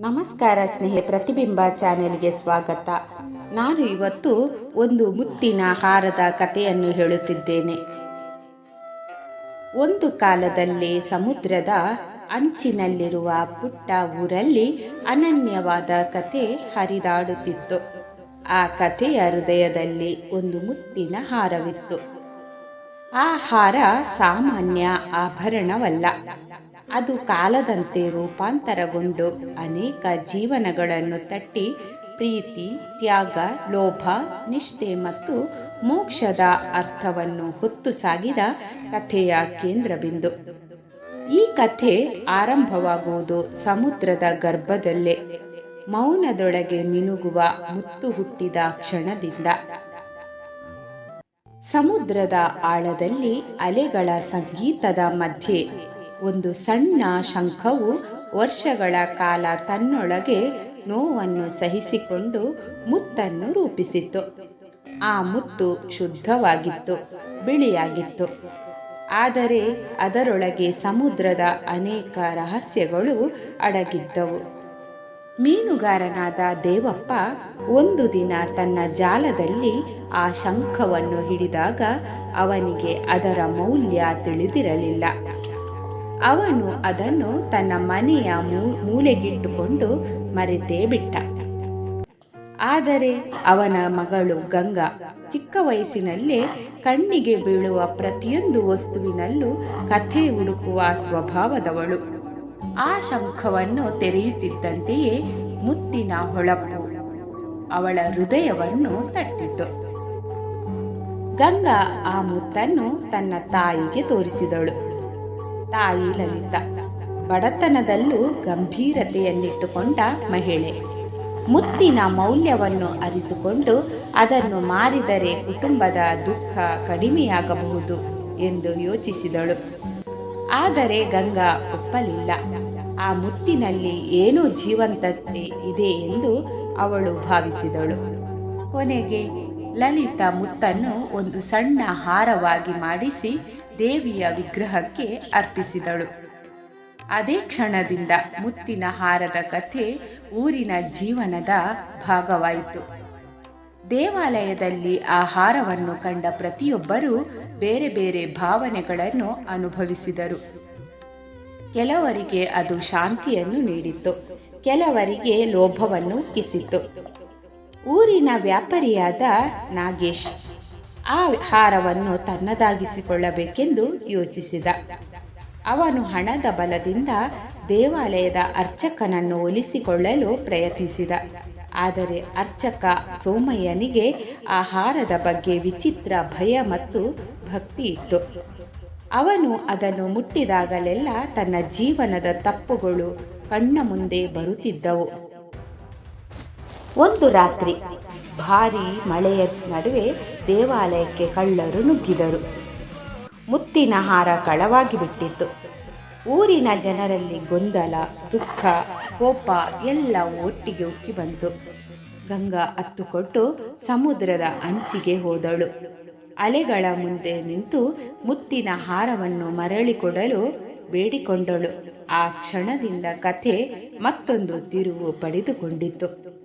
ನಮಸ್ಕಾರ ಸ್ನೇಹಿ ಪ್ರತಿಬಿಂಬ ಚಾನೆಲ್ಗೆ ಸ್ವಾಗತ. ನಾನು ಇವತ್ತು ಒಂದು ಮುತ್ತಿನ ಹಾರದ ಕಥೆಯನ್ನು ಹೇಳುತ್ತಿದ್ದೇನೆ. ಒಂದು ಕಾಲದಲ್ಲಿ ಸಮುದ್ರದ ಅಂಚಿನಲ್ಲಿರುವ ಪುಟ್ಟ ಊರಲ್ಲಿ ಅನನ್ಯವಾದ ಕತೆ ಹರಿದಾಡುತ್ತಿತ್ತು. ಆ ಕಥೆಯ ಹೃದಯದಲ್ಲಿ ಒಂದು ಮುತ್ತಿನ ಹಾರವಿತ್ತು. ಆ ಹಾರ ಸಾಮಾನ್ಯ ಆಭರಣವಲ್ಲ. ಅದು ಕಾಲದಂತೆ ರೂಪಾಂತರಗೊಂಡು ಅನೇಕ ಜೀವನಗಳನ್ನು ತಟ್ಟಿ ಪ್ರೀತಿ, ತ್ಯಾಗ, ಲೋಭ, ನಿಷ್ಠೆ ಮತ್ತು ಮೋಕ್ಷದ ಅರ್ಥವನ್ನು ಹೊತ್ತು ಸಾಗಿದ ಕಥೆಯ ಕೇಂದ್ರಬಿಂದು. ಈ ಕಥೆ ಆರಂಭವಾಗುವುದು ಸಮುದ್ರದ ಗರ್ಭದಲ್ಲೇ. ಮೌನದೊಳಗೆ ಮಿನುಗುವ ಮುತ್ತು ಹುಟ್ಟಿದ ಕ್ಷಣದಿಂದ. ಸಮುದ್ರದ ಆಳದಲ್ಲಿ ಅಲೆಗಳ ಸಂಗೀತದ ಮಧ್ಯೆ ಒಂದು ಸಣ್ಣ ಶಂಖವು ವರ್ಷಗಳ ಕಾಲ ತನ್ನೊಳಗೆ ನೋವನ್ನು ಸಹಿಸಿಕೊಂಡು ಮುತ್ತನ್ನು ರೂಪಿಸಿತ್ತು. ಆ ಮುತ್ತು ಶುದ್ಧವಾಗಿತ್ತು, ಬಿಳಿಯಾಗಿತ್ತು. ಆದರೆ ಅದರೊಳಗೆ ಸಮುದ್ರದ ಅನೇಕ ರಹಸ್ಯಗಳು ಅಡಗಿದ್ದವು. ಮೀನುಗಾರನಾದ ದೇವಪ್ಪ ಒಂದು ದಿನ ತನ್ನ ಜಾಲದಲ್ಲಿ ಆ ಶಂಖವನ್ನು ಹಿಡಿದಾಗ ಅವನಿಗೆ ಅದರ ಮೌಲ್ಯ ತಿಳಿದಿರಲಿಲ್ಲ. ಅವನು ಅದನ್ನು ತನ್ನ ಮನೆಯ ಮೂಲೆಗಿಟ್ಟುಕೊಂಡು ಮರೆತೇ ಬಿಟ್ಟ. ಆದರೆ ಅವನ ಮಗಳು ಗಂಗಾ ಚಿಕ್ಕ ವಯಸ್ಸಿನಲ್ಲೇ ಕಣ್ಣಿಗೆ ಬೀಳುವ ಪ್ರತಿಯೊಂದು ವಸ್ತುವಿನಲ್ಲೂ ಕಥೆ ಹುಡುಕುವ ಸ್ವಭಾವದವಳು. ಆ ಶಂಖವನ್ನು ತೆರೆಯುತ್ತಿದ್ದಂತೆಯೇ ಮುತ್ತಿನ ಹೊಳಪು ಅವಳ ಹೃದಯವನ್ನು ತಟ್ಟಿತು. ಗಂಗಾ ಆ ಮುತ್ತನ್ನು ತನ್ನ ತಾಯಿಗೆ ತೋರಿಸಿದಳು. ತಾಯಿ ಲಲಿತ ಬಡತನದಲ್ಲೂ ಗಂಭೀರತೆಯನ್ನಿಟ್ಟುಕೊಂಡ ಮಹಿಳೆ. ಮುತ್ತಿನ ಮೌಲ್ಯವನ್ನು ಅರಿತುಕೊಂಡು ಅದನ್ನು ಮಾರಿದರೆ ಕುಟುಂಬದ ದುಃಖ ಕಡಿಮೆಯಾಗಬಹುದು ಎಂದು ಯೋಚಿಸಿದಳು. ಆದರೆ ಗಂಗಾ ಒಪ್ಪಲಿಲ್ಲ. ಆ ಮುತ್ತಿನಲ್ಲಿ ಏನೋ ಜೀವಂತತೆ ಇದೆ ಎಂದು ಅವಳು ಭಾವಿಸಿದಳು. ಕೊನೆಗೆ ಲಲಿತ ಮುತ್ತನ್ನು ಒಂದು ಸಣ್ಣ ಹಾರವಾಗಿ ಮಾಡಿಸಿ ದೇವಿಯ ವಿಗ್ರಹಕ್ಕೆ ಅರ್ಪಿಸಿದಳು. ಅದೇ ಕ್ಷಣದಿಂದ ಮುತ್ತಿನ ಹಾರದ ಕಥೆ ಊರಿನ ಜೀವನದ ಭಾಗವಾಯಿತು. ದೇವಾಲಯದಲ್ಲಿ ಆ ಹಾರವನ್ನು ಕಂಡ ಪ್ರತಿಯೊಬ್ಬರೂ ಬೇರೆ ಬೇರೆ ಭಾವನೆಗಳನ್ನು ಅನುಭವಿಸಿದರು. ಕೆಲವರಿಗೆ ಅದು ಶಾಂತಿಯನ್ನು ನೀಡಿತ್ತು. ಕೆಲವರಿಗೆ ಲೋಭವನ್ನು ಕಿಸಿತು ಊರಿನ ವ್ಯಾಪಾರಿಯಾದ ನಾಗೇಶ್ ಆ ಹಾರವನ್ನು ತನ್ನದಾಗಿಸಿಕೊಳ್ಳಬೇಕೆಂದು ಯೋಚಿಸಿದ. ಅವನು ಹಣದ ಬಲದಿಂದ ದೇವಾಲಯದ ಅರ್ಚಕನನ್ನು ಒಲಿಸಿಕೊಳ್ಳಲು ಪ್ರಯತ್ನಿಸಿದ. ಆದರೆ ಅರ್ಚಕ ಸೋಮಯ್ಯನಿಗೆ ಆ ಹಾರದ ಬಗ್ಗೆ ವಿಚಿತ್ರ ಭಯ ಮತ್ತು ಭಕ್ತಿ ಇತ್ತು. ಅವನು ಅದನ್ನು ಮುಟ್ಟಿದಾಗಲೆಲ್ಲ ತನ್ನ ಜೀವನದ ತಪ್ಪುಗಳು ಕಣ್ಣ ಮುಂದೆ ಬರುತ್ತಿದ್ದವು. ಒಂದು ರಾತ್ರಿ ಭಾರೀ ಮಳೆಯ ನಡುವೆ ದೇವಾಲಯಕ್ಕೆ ಕಳ್ಳರು ನುಗ್ಗಿದರು. ಮುತ್ತಿನ ಹಾರ ಕಳವಾಗಿ ಬಿಟ್ಟಿತ್ತು ಊರಿನ ಜನರಲ್ಲಿ ಗೊಂದಲ, ದುಃಖ, ಕೋಪ ಎಲ್ಲ ಒಟ್ಟಿಗೆ ಉಕ್ಕಿ ಬಂತು. ಗಂಗಾ ಅತ್ತುಕೊಟ್ಟು ಸಮುದ್ರದ ಅಂಚಿಗೆ ಹೋದಳು. ಅಲೆಗಳ ಮುಂದೆ ನಿಂತು ಮುತ್ತಿನ ಹಾರವನ್ನು ಮರಳಿಕೊಡಲು ಬೇಡಿಕೊಂಡಳು. ಆ ಕ್ಷಣದಿಂದ ಕಥೆ ಮತ್ತೊಂದು ತಿರುವು ಪಡೆದುಕೊಂಡಿತ್ತು.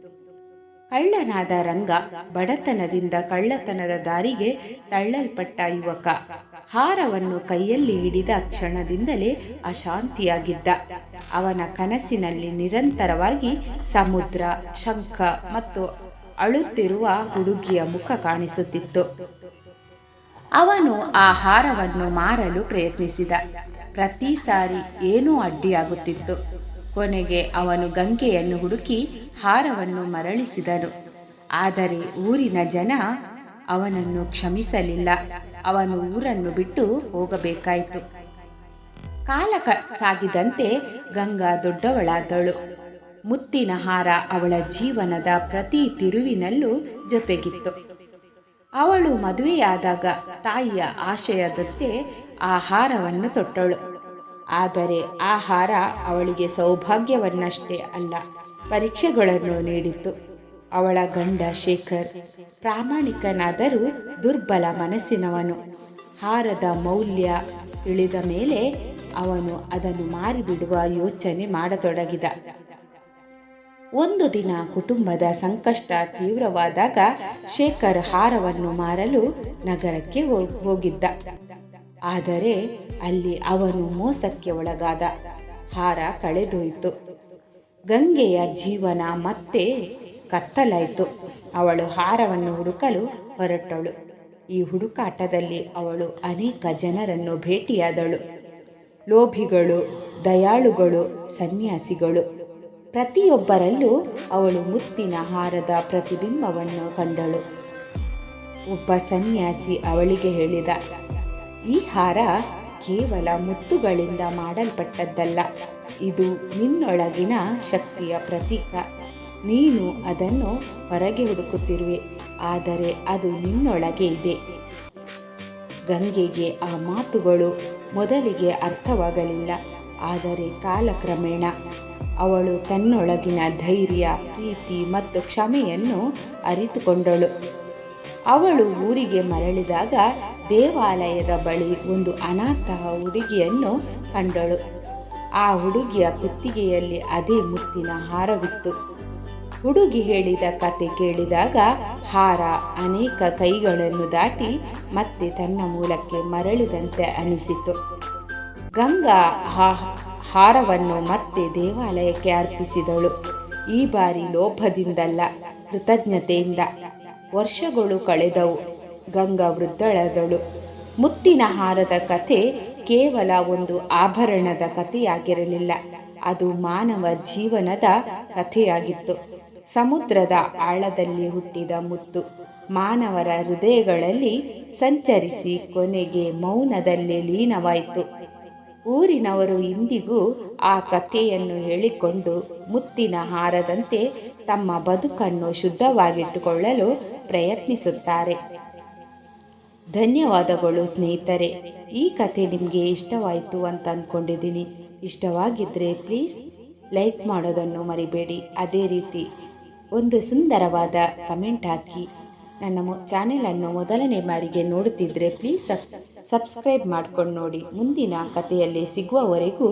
ಕಳ್ಳನಾದ ರಂಗ ಬಡತನದಿಂದ ಕಳ್ಳತನದ ದಾರಿಗೆ ತಳ್ಳಲ್ಪಟ್ಟ ಯುವಕ. ಹಾರವನ್ನು ಕೈಯಲ್ಲಿ ಹಿಡಿದ ಕ್ಷಣದಿಂದಲೇ ಅಶಾಂತಿಯಾಗಿದ್ದ. ಅವನ ಕನಸಿನಲ್ಲಿ ನಿರಂತರವಾಗಿ ಸಮುದ್ರ, ಶಂಖ ಮತ್ತು ಅಳುತ್ತಿರುವ ಹುಡುಗಿಯ ಮುಖ ಕಾಣಿಸುತ್ತಿತ್ತು. ಅವನು ಆ ಹಾರವನ್ನು ಮಾರಲು ಪ್ರಯತ್ನಿಸಿದ. ಪ್ರತಿ ಸಾರಿ ಏನೂ ಅಡ್ಡಿಯಾಗುತ್ತಿತ್ತು. ಕೊನೆಗೆ ಅವನು ಗಂಗೆಯನ್ನು ಹುಡುಕಿ ಹಾರವನ್ನು ಮರಳಿಸಿದನು. ಆದರೆ ಊರಿನ ಜನ ಅವನನ್ನು ಕ್ಷಮಿಸಲಿಲ್ಲ. ಅವನು ಊರನ್ನು ಬಿಟ್ಟು ಹೋಗಬೇಕಾಯಿತು. ಕಾಲ ಸಾಗಿದಂತೆ ಗಂಗಾ ದೊಡ್ಡವಳಾದಳು. ಮುತ್ತಿನ ಹಾರ ಅವಳ ಜೀವನದ ಪ್ರತಿ ತಿರುವಿನಲ್ಲೂ ಜೊತೆಗಿತ್ತು. ಅವಳು ಮದುವೆಯಾದಾಗ ತಾಯಿಯ ಆಶಯದಂತೆ ಆ ಹಾರವನ್ನು ತೊಟ್ಟಳು. ಆದರೆ ಆ ಹಾರ ಅವಳಿಗೆ ಸೌಭಾಗ್ಯವನ್ನಷ್ಟೇ ಅಲ್ಲ, ಪರೀಕ್ಷೆಗಳನ್ನು ನೀಡಿತು ಅವಳ ಗಂಡ ಶೇಖರ್ ಪ್ರಾಮಾಣಿಕನಾದರೂ ದುರ್ಬಲ ಮನಸ್ಸಿನವನು. ಹಾರದ ಮೌಲ್ಯ ತಿಳಿದ ಮೇಲೆ ಅವನು ಅದನ್ನು ಮಾರಿಬಿಡುವ ಯೋಚನೆ ಮಾಡತೊಡಗಿದ. ಒಂದು ದಿನ ಕುಟುಂಬದ ಸಂಕಷ್ಟ ತೀವ್ರವಾದಾಗ ಶೇಖರ್ ಹಾರವನ್ನು ಮಾರಲು ನಗರಕ್ಕೆ ಹೋಗಿದ್ದ. ಆದರೆ ಅಲ್ಲಿ ಅವನು ಮೋಸಕ್ಕೆ ಒಳಗಾದ. ಹಾರ ಕಳೆದೋಯಿತು. ಗಂಗೆಯ ಜೀವನ ಮತ್ತೆ ಕತ್ತಲಾಯಿತು. ಅವಳು ಹಾರವನ್ನು ಹುಡುಕಲು ಹೊರಟಳು. ಈ ಹುಡುಕಾಟದಲ್ಲಿ ಅವಳು ಅನೇಕ ಜನರನ್ನು ಭೇಟಿಯಾದಳು. ಲೋಭಿಗಳು, ದಯಾಳುಗಳು, ಸನ್ಯಾಸಿಗಳು. ಪ್ರತಿಯೊಬ್ಬರಲ್ಲೂ ಅವಳು ಮುತ್ತಿನ ಹಾರದ ಪ್ರತಿಬಿಂಬವನ್ನು ಕಂಡಳು. ಒಬ್ಬ ಸನ್ಯಾಸಿ ಅವಳಿಗೆ ಹೇಳಿದ ಈ ಹಾರ ಕೇವಲ ಮುತ್ತುಗಳಿಂದ ಮಾಡಲ್ಪಟ್ಟದ್ದಲ್ಲ, ಇದು ನಿನ್ನೊಳಗಿನ ಶಕ್ತಿಯ ಪ್ರತೀಕ. ನೀನು ಅದನ್ನು ಹೊರಗೆ ಹುಡುಕುತ್ತಿರುವೆ, ಆದರೆ ಅದು ನಿನ್ನೊಳಗೆ ಇದೆ. ಗಂಗೆಗೆ ಆ ಮಾತುಗಳು ಮೊದಲಿಗೆ ಅರ್ಥವಾಗಲಿಲ್ಲ, ಆದರೆ ಕಾಲಕ್ರಮೇಣ ಅವಳು ತನ್ನೊಳಗಿನ ಧೈರ್ಯ, ಪ್ರೀತಿ ಮತ್ತು ಕ್ಷಮೆಯನ್ನು ಅರಿತುಕೊಂಡಳು. ಅವಳು ಊರಿಗೆ ಮರಳಿದಾಗ ದೇವಾಲಯದ ಬಳಿ ಒಂದು ಅನಾಥ ಹುಡುಗಿಯನ್ನು ಕಂಡಳು. ಆ ಹುಡುಗಿಯ ಕುತ್ತಿಗೆಯಲ್ಲಿ ಅದೇ ಮುತ್ತಿನ ಹಾರವಿತ್ತು. ಹುಡುಗಿ ಹೇಳಿದ ಕತೆ ಕೇಳಿದಾಗ ಹಾರ ಅನೇಕ ಕೈಗಳನ್ನು ದಾಟಿ ಮತ್ತೆ ತನ್ನ ಮೂಲಕ್ಕೆ ಮರಳಿದಂತೆ ಅನಿಸಿತು. ಗಂಗಾ ಹಾರವನ್ನು ಮತ್ತೆ ದೇವಾಲಯಕ್ಕೆ ಅರ್ಪಿಸಿದಳು. ಈ ಬಾರಿ ಲೋಭದಿಂದಲ್ಲ, ಕೃತಜ್ಞತೆಯಿಂದ. ವರ್ಷಗಳು ಕಳೆದವು. ಗಂಗಾ ವೃದ್ಧಳಾದಳು. ಮುತ್ತಿನ ಹಾರದ ಕಥೆ ಕೇವಲ ಒಂದು ಆಭರಣದ ಕಥೆಯಾಗಿರಲಿಲ್ಲ. ಅದು ಮಾನವ ಜೀವನದ ಕಥೆಯಾಗಿತ್ತು. ಸಮುದ್ರದ ಆಳದಲ್ಲಿ ಹುಟ್ಟಿದ ಮುತ್ತು ಮಾನವರ ಹೃದಯಗಳಲ್ಲಿ ಸಂಚರಿಸಿ ಕೊನೆಗೆ ಮೌನದಲ್ಲಿ ಲೀನವಾಯಿತು. ಊರಿನವರು ಇಂದಿಗೂ ಆ ಕಥೆಯನ್ನು ಹೇಳಿಕೊಂಡು ಮುತ್ತಿನ ಹಾರದಂತೆ ತಮ್ಮ ಬದುಕನ್ನು ಶುದ್ಧವಾಗಿಟ್ಟುಕೊಳ್ಳಲು ಪ್ರಯತ್ನಿಸುತ್ತಾರೆ. ಧನ್ಯವಾದಗಳು ಸ್ನೇಹಿತರೆ, ಈ ಕಥೆ ನಿಮಗೆ ಇಷ್ಟವಾಯಿತು ಅಂತ ಅಂದ್ಕೊಂಡಿದ್ದೀನಿ ಇಷ್ಟವಾಗಿದ್ದರೆ ಪ್ಲೀಸ್ ಲೈಕ್ ಮಾಡೋದನ್ನು ಮರಿಬೇಡಿ. ಅದೇ ರೀತಿ ಒಂದು ಸುಂದರವಾದ ಕಮೆಂಟ್ ಹಾಕಿ. ನನ್ನ ಚಾನೆಲನ್ನು ಮೊದಲನೇ ಬಾರಿಗೆ ನೋಡುತ್ತಿದ್ದರೆ ಪ್ಲೀಸ್ ಸಬ್, ಸಬ್ಸ್ಕ್ರೈಬ್ ಮಾಡ್ಕೊಂಡು ನೋಡಿ. ಮುಂದಿನ ಕಥೆಯಲ್ಲಿ ಸಿಗುವವರೆಗೂ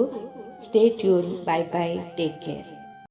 stay tune bye bye take care.